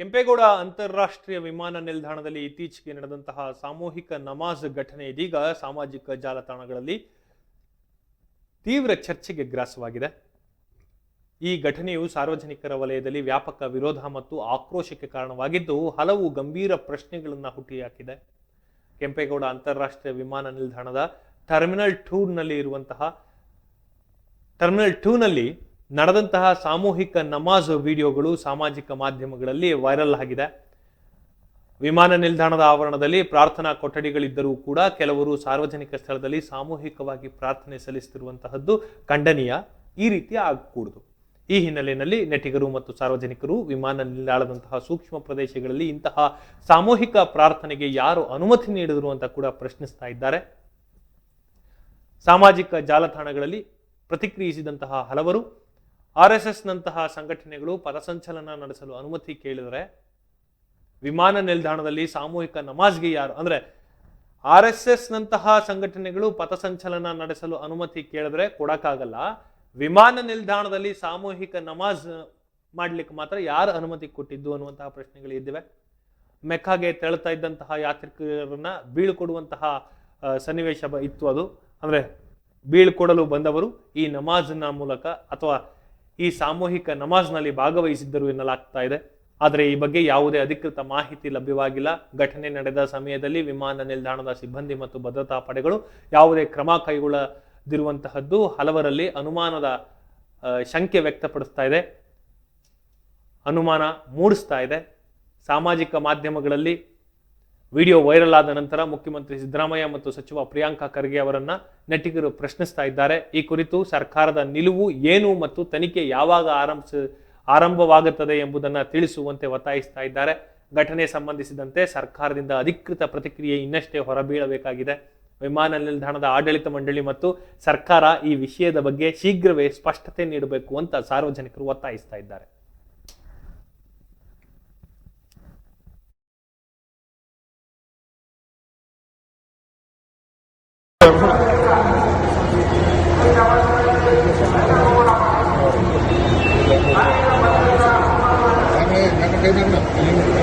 ಕೆಂಪೇಗೌಡ ಅಂತಾರಾಷ್ಟ್ರೀಯ ವಿಮಾನ ನಿಲ್ದಾಣದಲ್ಲಿ ಇತ್ತೀಚೆಗೆ ನಡೆದಂತಹ ಸಾಮೂಹಿಕ ನಮಾಜ್ ಘಟನೆ ಇದೀಗ ಸಾಮಾಜಿಕ ಜಾಲತಾಣಗಳಲ್ಲಿ ತೀವ್ರ ಚರ್ಚೆಗೆ ಗ್ರಾಸವಾಗಿದೆ. ಈ ಘಟನೆಯು ಸಾರ್ವಜನಿಕರ ವಲಯದಲ್ಲಿ ವ್ಯಾಪಕ ವಿರೋಧ ಮತ್ತು ಆಕ್ರೋಶಕ್ಕೆ ಕಾರಣವಾಗಿದ್ದು, ಹಲವು ಗಂಭೀರ ಪ್ರಶ್ನೆಗಳನ್ನು ಹುಟ್ಟಿಹಾಕಿದೆ. ಕೆಂಪೇಗೌಡ ಅಂತಾರಾಷ್ಟ್ರೀಯ ವಿಮಾನ ನಿಲ್ದಾಣದ ಟರ್ಮಿನಲ್ ಟೂರ್ನಲ್ಲಿ ಇರುವಂತಹ, ಟರ್ಮಿನಲ್ ಟೂನಲ್ಲಿ ನಡೆದಂತಹ ಸಾಮೂಹಿಕ ನಮಾಜ್ ವಿಡಿಯೋಗಳು ಸಾಮಾಜಿಕ ಮಾಧ್ಯಮಗಳಲ್ಲಿ ವೈರಲ್ ಆಗಿದೆ. ವಿಮಾನ ನಿಲ್ದಾಣದ ಆವರಣದಲ್ಲಿ ಪ್ರಾರ್ಥನಾ ಕೊಠಡಿಗಳಿದ್ದರೂ ಕೂಡ ಕೆಲವರು ಸಾರ್ವಜನಿಕ ಸ್ಥಳದಲ್ಲಿ ಸಾಮೂಹಿಕವಾಗಿ ಪ್ರಾರ್ಥನೆ ಸಲ್ಲಿಸುತ್ತಿರುವಂತಹದ್ದು ಖಂಡನೀಯ. ಈ ರೀತಿ ಆಗಕೂಡದು. ಈ ಹಿನ್ನೆಲೆಯಲ್ಲಿ ನೆಟಿಗರು ಮತ್ತು ಸಾರ್ವಜನಿಕರು ವಿಮಾನ ನಿಲ್ದಾಣದಂತಹ ಸೂಕ್ಷ್ಮ ಪ್ರದೇಶಗಳಲ್ಲಿ ಇಂತಹ ಸಾಮೂಹಿಕ ಪ್ರಾರ್ಥನೆಗೆ ಯಾರು ಅನುಮತಿ ನೀಡಿದರು ಅಂತ ಕೂಡ ಪ್ರಶ್ನಿಸ್ತಾ ಇದ್ದಾರೆ. ಸಾಮಾಜಿಕ ಜಾಲತಾಣಗಳಲ್ಲಿ ಪ್ರತಿಕ್ರಿಯಿಸಿದಂತಹ ಹಲವರು ಆರ್ ಎಸ್ ಎಸ್ನಂತಹ ಸಂಘಟನೆಗಳು ಪಥಸಂಚಲನ ನಡೆಸಲು ಅನುಮತಿ ಕೇಳಿದರೆ ವಿಮಾನ ನಿಲ್ದಾಣದಲ್ಲಿ ಸಾಮೂಹಿಕ ನಮಾಜ್ಗೆ ಯಾರು, ಅಂದ್ರೆ ಆರ್ ಎಸ್ ಎಸ್ನಂತಹ ಸಂಘಟನೆಗಳು ಪಥಸಂಚಲನ ನಡೆಸಲು ಅನುಮತಿ ಕೇಳಿದ್ರೆ ಕೊಡಕ್ಕಾಗಲ್ಲ. ವಿಮಾನ ನಿಲ್ದಾಣದಲ್ಲಿ ಸಾಮೂಹಿಕ ನಮಾಜ್ ಮಾಡ್ಲಿಕ್ಕೆ ಮಾತ್ರ ಯಾರು ಅನುಮತಿ ಕೊಟ್ಟಿದ್ದು ಅನ್ನುವಂತಹ ಪ್ರಶ್ನೆಗಳು ಇದ್ದಿವೆ. ಮೆಕ್ಕಾಗೆ ತೆಳ್ತಾ ಇದ್ದಂತಹ ಯಾತ್ರಿಕರನ್ನ ಬೀಳ್ಕೊಡುವಂತಹ ಸನ್ನಿವೇಶ ಇತ್ತು ಅದು. ಅಂದ್ರೆ ಬೀಳ್ಕೊಡಲು ಬಂದವರು ಈ ನಮಾಜ್ನ ಮೂಲಕ ಅಥವಾ ಈ ಸಾಮೂಹಿಕ ನಮಾಜ್ನಲ್ಲಿ ಭಾಗವಹಿಸಿದ್ದರು ಎನ್ನಲಾಗ್ತಾ ಇದೆ. ಆದರೆ ಈ ಬಗ್ಗೆ ಯಾವುದೇ ಅಧಿಕೃತ ಮಾಹಿತಿ ಲಭ್ಯವಾಗಿಲ್ಲ. ಘಟನೆ ನಡೆದ ಸಮಯದಲ್ಲಿ ವಿಮಾನ ನಿಲ್ದಾಣದ ಸಿಬ್ಬಂದಿ ಮತ್ತು ಭದ್ರತಾ ಪಡೆಗಳು ಯಾವುದೇ ಕ್ರಮ ಕೈಗೊಳ್ಳದಿರುವಂತಹದ್ದು ಹಲವರಲ್ಲಿ ಅನುಮಾನದ ಶಂಕೆ ವ್ಯಕ್ತಪಡಿಸ್ತಾ ಇದೆ. ಅನುಮಾನ ಮೂಡಿಸ್ತಾ ಇದೆ. ಸಾಮಾಜಿಕ ಮಾಧ್ಯಮಗಳಲ್ಲಿ ವಿಡಿಯೋ ವೈರಲ್ ಆದ ನಂತರ ಮುಖ್ಯಮಂತ್ರಿ ಸಿದ್ದರಾಮಯ್ಯ ಮತ್ತು ಸಚಿವ ಪ್ರಿಯಾಂಕಾ ಖರ್ಗೆ ಅವರನ್ನ ನೆಟ್ಟಿಗರು ಪ್ರಶ್ನಿಸ್ತಾ ಇದ್ದಾರೆ. ಈ ಕುರಿತು ಸರ್ಕಾರದ ನಿಲುವು ಏನು ಮತ್ತು ತನಿಖೆ ಯಾವಾಗ ಆರಂಭಿಸ ಆರಂಭವಾಗುತ್ತದೆ ಎಂಬುದನ್ನು ತಿಳಿಸುವಂತೆ ಒತ್ತಾಯಿಸ್ತಾ ಇದ್ದಾರೆ. ಘಟನೆ ಸಂಬಂಧಿಸಿದಂತೆ ಸರ್ಕಾರದಿಂದ ಅಧಿಕೃತ ಪ್ರತಿಕ್ರಿಯೆ ಇನ್ನಷ್ಟೇ ಹೊರಬೀಳಬೇಕಾಗಿದೆ. ವಿಮಾನ ನಿಲ್ದಾಣದ ಆಡಳಿತ ಮಂಡಳಿ ಮತ್ತು ಸರ್ಕಾರ ಈ ವಿಷಯದ ಬಗ್ಗೆ ಶೀಘ್ರವೇ ಸ್ಪಷ್ಟತೆ ನೀಡಬೇಕು ಅಂತ ಸಾರ್ವಜನಿಕರು ಒತ್ತಾಯಿಸ್ತಾ ಇದ್ದಾರೆ. Dengan.